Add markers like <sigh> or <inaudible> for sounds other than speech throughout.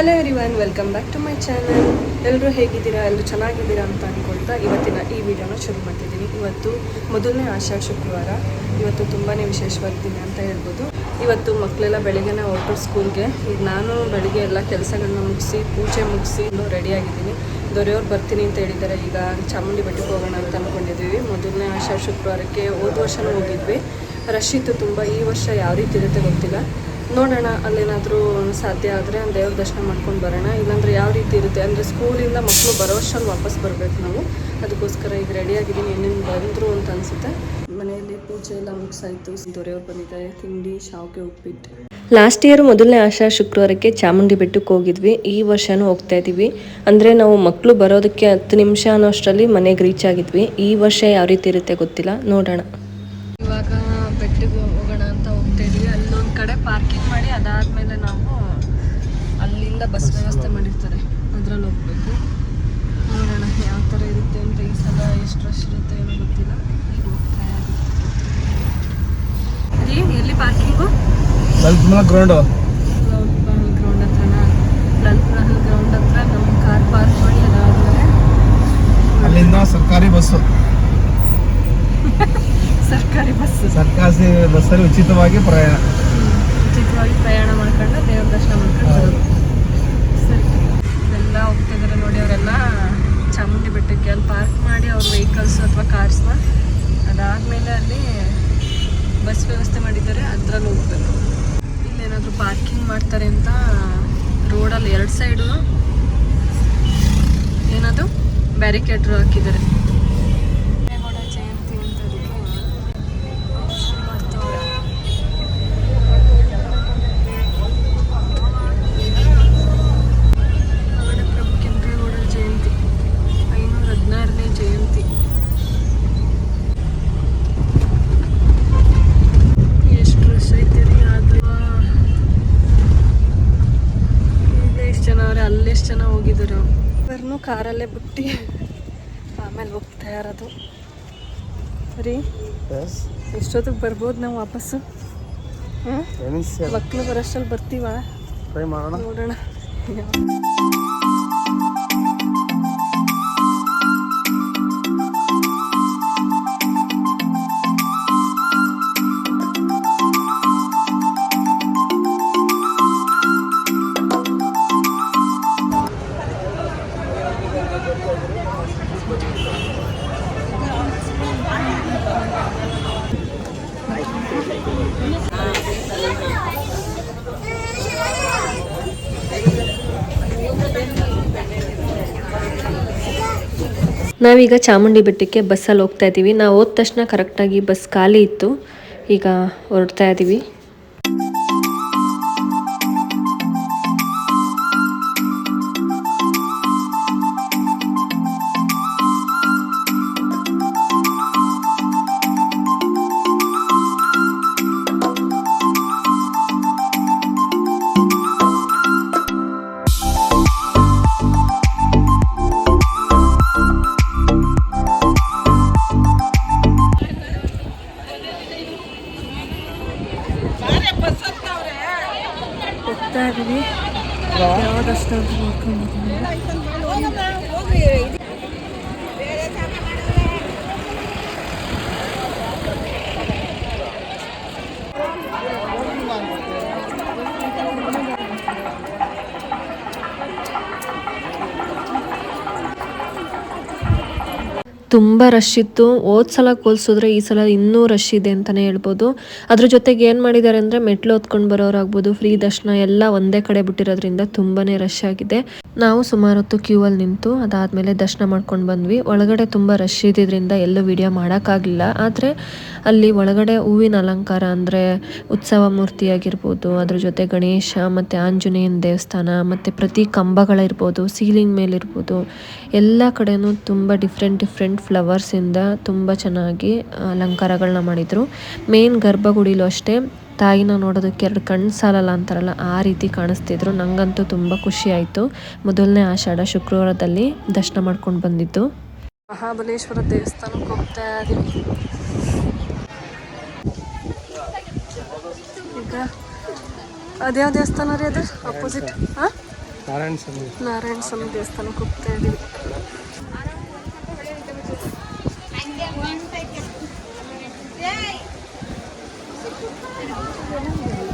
Hello everyone welcome back to my channel ಎಲ್ಲರೂ ಹೇಗಿದ್ದೀರಾ? ಎಲ್ಲರೂ ಚೆನ್ನಾಗಿದ್ದೀರಾ ಅಂತ ಅಂದ್ಕೊಳ್ತಾ ಇವತ್ತಿನ ಈ ವಿಡಿಯೋನ ಶುರು ಮಾಡ್ತಿದ್ದೀನಿ. ಇವತ್ತು ಮೊದಲನೇ ಆಷಾಢ ಶುಕ್ರವಾರ. ಇವತ್ತು ತುಂಬಾ ವಿಶೇಷವಾದ ದಿನ ಅಂತ ಹೇಳ್ಬೋದು. ಇವತ್ತು ಮಕ್ಕಳೆಲ್ಲ ಬೆಳಿಗ್ಗೆನೇ ಹೊರಟು ಸ್ಕೂಲ್ಗೆ. ಈಗ ನಾನು ಬೆಳಿಗ್ಗೆ ಎಲ್ಲ ಕೆಲಸಗಳನ್ನ ಮುಗಿಸಿ, ಪೂಜೆ ಮುಗಿಸಿ ರೆಡಿಯಾಗಿದ್ದೀನಿ ದೊರೆಯವ್ರು ಬರ್ತೀನಿ ಅಂತ ಹೇಳಿದ್ದಾರೆ. ಈಗ ಚಾಮುಂಡಿ ಬೆಟ್ಟಕ್ಕೆ ಹೋಗೋಣ ಅಂತ ಅಂದ್ಕೊಂಡಿದ್ದೀವಿ ಮೊದಲನೇ ಆಷಾಢ ಶುಕ್ರವಾರಕ್ಕೆ ಹೋದ ವರ್ಷನೂ ಹೋಗಿದ್ವಿ. ರಶ್ ಇತ್ತು ತುಂಬ. ಈ ವರ್ಷ ಯಾವ ರೀತಿ ಇರುತ್ತೆ ಗೊತ್ತಿಲ್ಲ. ನೋಡೋಣ ಅಲ್ಲೇನಾದರೂ ಸಾಧ್ಯ ಆದರೆ ದೇವ್ರ ದರ್ಶನ ಮಾಡ್ಕೊಂಡು ಬರೋಣ. ಇಲ್ಲಾಂದರೆ ಯಾವ ರೀತಿ ಇರುತ್ತೆ ಅಂದರೆ ಸ್ಕೂಲಿಂದ ಮಕ್ಕಳು ಬರೋ ವಾಪಸ್ ಬರಬೇಕು ನಾವು. ಅದಕ್ಕೋಸ್ಕರ ಈಗ ರೆಡಿಯಾಗಿದ್ದೀನಿ ಏನೇನು ಬಂದರು ಅಂತ ಅನಿಸುತ್ತೆ. ಮನೆಯಲ್ಲಿ ಪೂಜೆ ಎಲ್ಲ ಮುಗಿಸಾಯಿತು. ದೊರೆಯವ್ರು ಬಂದಿದ್ದಾರೆ ತಿಂಡಿ ಶಾವಿಗೆ ಉಪ್ಪಿಟ್ಟು. ಲಾಸ್ಟ್ ಇಯರ್ ಮೊದಲನೇ ಆಶಾ ಶುಕ್ರವಾರಕ್ಕೆ ಚಾಮುಂಡಿ ಬೆಟ್ಟಕ್ಕೆ ಹೋಗಿದ್ವಿ. ಈ ವರ್ಷನೂ ಹೋಗ್ತಾ ಇದ್ದೀವಿ. ಅಂದರೆ ನಾವು ಮಕ್ಕಳು ಬರೋದಕ್ಕೆ ಹತ್ತು ನಿಮಿಷ ಅನ್ನೋಷ್ಟರಲ್ಲಿ ಮನೆಗೆ ರೀಚ್ ಆಗಿದ್ವಿ. ಈ ವರ್ಷ ಯಾವ ರೀತಿ ಇರುತ್ತೆ ಗೊತ್ತಿಲ್ಲ. ನೋಡೋಣ. ಇವಾಗ ಬೆಟ್ಟಕ್ಕೆ ಹೋಗೋಣ ಅಂತ ಹೋಗ್ತಾ ಇದ್ವಿ ಅಲ್ಲೊಂದು ಕಡೆ ಪಾರ್ಕಿಂಗ್ ಮಾಡಿ ಅದಾದಮೇಲೆ ನಾವು ಅಲ್ಲಿಂದ ಬಸ್ ವ್ಯವಸ್ಥೆ ಮಾಡಿರ್ತಾರೆ. ಅದ್ರಲ್ಲಿ ಹೋಗ್ಬೇಕು. ನೋಡೋಣ ಯಾವ ಥರ ಇರುತ್ತೆ ಅಂತ ಈ ಸಲ ಎಷ್ಟು ರಶ್ ಇರುತ್ತೆ ಏನೋ ಗೊತ್ತಿಲ್ಲ. ಈಗ ಹೋಗ್ತಾ ಅಲ್ಲಿ ಎಲ್ಲಿ parking ground Lalit Mahal ground ಹತ್ರನ? Lalit Mahal ground ಹತ್ರ ನಮ್ಮ ಕಾರ್ ಪಾರ್ಕ್ ಮಾಡಿ ಅದಾದ್ಮೇಲೆ ಅಲ್ಲಿಂದ ಸರ್ಕಾರಿ ಬಸ್ಸು <laughs> ಸರ್ಕಾರಿ ಬಸ್ ಸರ್ಕಾರಿ ಬಸ್ಸಲ್ಲಿ ಉಚಿತವಾಗಿ ಪ್ರಯಾಣ. ಉಚಿತವಾಗಿ ಪ್ರಯಾಣ ಮಾಡ್ಕೊಂಡು ದೇವ್ರ ದರ್ಶನ ಮಾಡ್ಕೊಂಡು ಚಾಮುಂಡಿ ಬೆಟ್ಟಕ್ಕೆ ಅಲ್ಲಿ ಪಾರ್ಕ್ ಮಾಡಿ ಅವ್ರ ವೆಹಿಕಲ್ಸ್ ಅಥವಾ ಕಾರ್ಸ್ನ ಅದಾದಮೇಲೆ ಅಲ್ಲಿ ಬಸ್ ವ್ಯವಸ್ಥೆ ಮಾಡಿದ್ದಾರೆ, ಅದರಲ್ಲಿ ಹೋಗ್ಬೇಕು. ಇಲ್ಲೇನಾದರೂ ಪಾರ್ಕಿಂಗ್ ಮಾಡ್ತಾರೆ ಅಂತ ರೋಡಲ್ಲಿ ಎರಡು ಸೈಡು ಏನದು ಬ್ಯಾರಿಕೇಡ್ರು ಹಾಕಿದ್ದಾರೆ. ಎಷ್ಟು ಜನ ಅವ್ರೆ ಹೋಗಿದ್ದಾರೆ ಬರ್ನು ಕಾರಲ್ಲೇ ಬಿಟ್ಟು. ಆಮೇಲೆ ಹೋಗ್ತಾ ಇರೋದು ರೀ ಎಷ್ಟೊತ್ತಿಗೆ ಬರ್ಬೋದು ನಾವು ವಾಪಸ್ಸು? ಮಕ್ಕಳು ಬರೋಷ್ಟಲ್ಲಿ ಬರ್ತೀವ? ನೋಡೋಣ. ನಾವೀಗ ಚಾಮುಂಡಿ ಬೆಟ್ಟಕ್ಕೆ ಬಸ್ಸಲ್ಲಿ ಹೋಗ್ತಾ ಇದ್ದೀವಿ. ನಾವು ಹೋದ ತಕ್ಷಣ ಕರೆಕ್ಟಾಗಿ ಬಸ್ ಖಾಲಿ ಇತ್ತು. ಈಗ ಹೊರಡ್ತಾ ಇದ್ದೀವಿ. Merhaba. Arkadaşlar bakalım. ತುಂಬ ರಶ್ ಇತ್ತು. ಹೋದ ಸಲ ಈ ಸಲ ಇನ್ನೂ ರಶ್ ಇದೆ ಅಂತಲೇ ಹೇಳ್ಬೋದು. ಅದ್ರ ಜೊತೆಗೆ ಏನು ಮಾಡಿದ್ದಾರೆ ಅಂದರೆ ಮೆಟ್ಲು ಹೊತ್ಕೊಂಡು ಬರೋರಾಗ್ಬೋದು. ಫ್ರೀ ದರ್ಶನ ಎಲ್ಲ ಒಂದೇ ಕಡೆ ಬಿಟ್ಟಿರೋದ್ರಿಂದ ತುಂಬಾ ರಶ್ ಆಗಿದೆ. ನಾವು ಸುಮಾರು ಹೊತ್ತು ಕ್ಯೂ ಅಲ್ಲಿ ನಿಂತು ಅದಾದಮೇಲೆ ದರ್ಶನ ಮಾಡ್ಕೊಂಡು ಬಂದ್ವಿ. ಒಳಗಡೆ ತುಂಬ ರಶ್ ಇದ್ದಿದ್ದರಿಂದ ಎಲ್ಲೂ ವಿಡಿಯೋ ಮಾಡೋಕ್ಕಾಗಲಿಲ್ಲ. ಆದರೆ ಅಲ್ಲಿ ಒಳಗಡೆ ಹೂವಿನ ಅಲಂಕಾರ ಅಂದರೆ ಉತ್ಸವ ಮೂರ್ತಿ ಆಗಿರ್ಬೋದು ಅದ್ರ ಜೊತೆ ಗಣೇಶ ಮತ್ತು ಆಂಜನೇಯನ ದೇವಸ್ಥಾನ ಮತ್ತು ಪ್ರತಿ ಕಂಬಗಳಿರ್ಬೋದು. ಸೀಲಿಂಗ್ ಮೇಲಿರ್ಬೋದು. ಎಲ್ಲ ಕಡೆನೂ ತುಂಬ ಡಿಫ್ರೆಂಟ್ ಡಿಫ್ರೆಂಟ್ ಫ್ಲವರ್ಸಿಂದ ತುಂಬ ಚೆನ್ನಾಗಿ ಅಲಂಕಾರಗಳನ್ನ ಮಾಡಿದರು. ಮೇನ್ ಗರ್ಭಗುಡಿಲೂ ಅಷ್ಟೇ ತಾಯಿನ ನೋಡೋದಕ್ಕೆ ಎರಡು ಕಣ್ಣು ಸಾಲಲ್ಲ ಅಂತಾರಲ್ಲ ಆ ರೀತಿ ಕಾಣಿಸ್ತಿದ್ರು. ನಂಗಂತೂ ತುಂಬ ಖುಷಿ ಆಯ್ತು. ಮೊದಲನೇ ಆಷಾಢ ಶುಕ್ರವಾರದಲ್ಲಿ ದರ್ಶನ ಮಾಡ್ಕೊಂಡು ಬಂದಿದ್ದು. ಮಹಾಬಲೇಶ್ವರ ದೇವಸ್ಥಾನಕ್ಕೆ ಹೋಗ್ತಾ ಇದೀವಿ ಈಗ ಅದ್ಯಾವ ದೇವಸ್ಥಾನ ರೀ ಅದು? ಅಪೋಸಿಟ್ ಹಾಂ ನಾರಾಯಣ ಸ್ವಾಮಿ ನಾರಾಯಣ ಸ್ವಾಮಿ ದೇವಸ್ಥಾನಕ್ಕೆ ಹೋಗ್ತಾ ಇದ್ದೀವಿ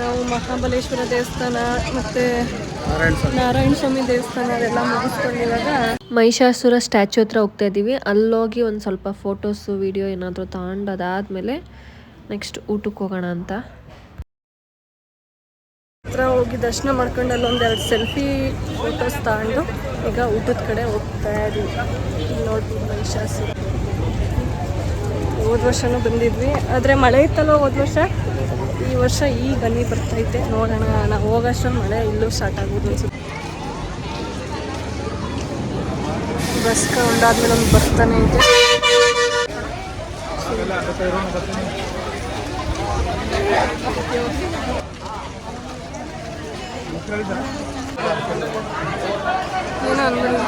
ನಾವು ಮಹಾಬಲೇಶ್ವರ ದೇವಸ್ಥಾನ ಮತ್ತೆ ನಾರಾಯಣ ಸ್ವಾಮಿ. ದೇವಸ್ಥಾನ ಅದೆಲ್ಲ ಮುಗಿಸ್ಕೊಂಡಿವಾಗ ಮಹಿಷಾಸುರ ಸ್ಟ್ಯಾಚು ಹತ್ರ ಹೋಗ್ತಾ ಇದ್ದೀವಿ ಅಲ್ಲೋಗಿ ಒಂದು ಸ್ವಲ್ಪ ಫೋಟೋಸ್ ವಿಡಿಯೋ ಏನಾದರೂ ತಗೊಂಡು ಅದಾದಮೇಲೆ ನೆಕ್ಸ್ಟ್ ಊಟಕ್ಕೆ ಹೋಗೋಣ ಅಂತ. ಹತ್ರ ಹೋಗಿ ದರ್ಶನ ಮಾಡ್ಕೊಂಡು ಅಲ್ಲೊಂದೆರಡು ಸೆಲ್ಫಿ ಫೋಟೋಸ್ ತಗೊಂಡು ಈಗ ಊಟದ ಕಡೆ ಹೋಗ್ತಾ ಇದೀವಿ ನೋಡ್ಬೋದು ನೋಡಿ ಮಹಿಷಾಸುರ. ಹೋದ ವರ್ಷನೂ ಬಂದಿದ್ವಿ. ಆದರೆ ಮಳೆ ಇತ್ತಲ್ಲ ಹೋದ ವರ್ಷ? ಈ ವರ್ಷ ಈಗ ಬನ್ನಿ ಬರ್ತೈತೆ. ನೋಡೋಣ. ನಾವು ಹೋಗೋಷ್ಟ್ರಲ್ಲಿ ಮಳೆ ಇಲ್ಲೂ ಸ್ಟಾರ್ಟ್ ಆಗೋದು ಅನ್ಸುತ್ತೆ. ಬಸ್ ಒಂದಾದ್ಮೇಲೆ ಒಂದು ಬರ್ತಾನೆ ಇದೆ. ಏನೋ ಅನ್ಬಿಡಿ.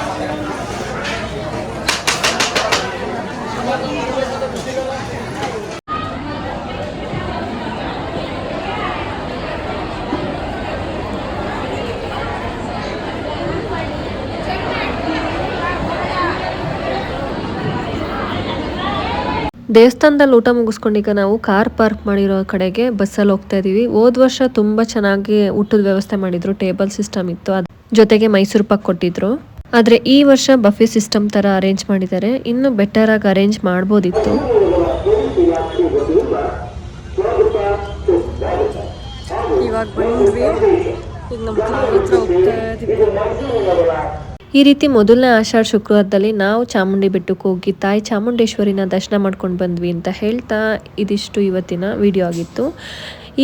ದೇವಸ್ಥಾನದಲ್ಲಿ ಊಟ ಮುಗಿಸ್ಕೊಂಡೀಗ ನಾವು ಕಾರ್ ಪಾರ್ಕ್ ಮಾಡಿರೋ ಕಡೆಗೆ ಬಸ್ಸಲ್ಲಿ ಹೋಗ್ತಾ ಇದೀವಿ. ಹೋದ ವರ್ಷ ತುಂಬ ಚೆನ್ನಾಗಿ ಊಟದ ವ್ಯವಸ್ಥೆ ಮಾಡಿದ್ರು. ಟೇಬಲ್ ಸಿಸ್ಟಮ್ ಇತ್ತು. ಅದ್ ಜೊತೆಗೆ ಮೈಸೂರು ಪಾಕ್ ಕೊಟ್ಟಿದ್ರು. ಆದರೆ ಈ ವರ್ಷ ಬಫೆ ಸಿಸ್ಟಮ್ ಥರ ಅರೇಂಜ್ ಮಾಡಿದ್ದಾರೆ. ಇನ್ನು ಬೆಟರ್ ಆಗಿ ಅರೇಂಜ್ ಮಾಡ್ಬೋದಿತ್ತು. ಇವಾಗ ಬಂದ್ವಿ. ಈಗ ನಮ್ಮ ಹತ್ರ ಹೋಗ್ತಾ ಈ ರೀತಿ ಮೊದಲನೇ ಆಷಾಢ ಶುಕ್ರವಾರದಲ್ಲಿ ನಾವು ಚಾಮುಂಡಿ ಬೆಟ್ಟಕ್ಕೆ ಹೋಗಿ ತಾಯಿ ಚಾಮುಂಡೇಶ್ವರಿನ ದರ್ಶನ ಮಾಡ್ಕೊಂಡು ಬಂದ್ವಿ ಅಂತ ಹೇಳ್ತಾ ಇದಿಷ್ಟು ಇವತ್ತಿನ ವಿಡಿಯೋ ಆಗಿತ್ತು.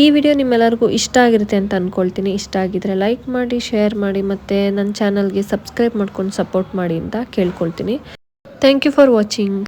ಈ ವಿಡಿಯೋ ನಿಮ್ಮೆಲ್ಲರಿಗೂ ಇಷ್ಟ ಆಗಿರುತ್ತೆ ಅಂತ ಅಂದ್ಕೊಳ್ತೀನಿ ಇಷ್ಟ ಆಗಿದ್ರೆ ಲೈಕ್ ಮಾಡಿ ಶೇರ್ ಮಾಡಿ ಮತ್ತು ನನ್ನ ಚಾನಲ್ಗೆ ಸಬ್ಸ್ಕ್ರೈಬ್ ಮಾಡ್ಕೊಂಡು ಸಪೋರ್ಟ್ ಮಾಡಿ ಅಂತ ಕೇಳ್ಕೊಳ್ತೀನಿ. Thank you for watching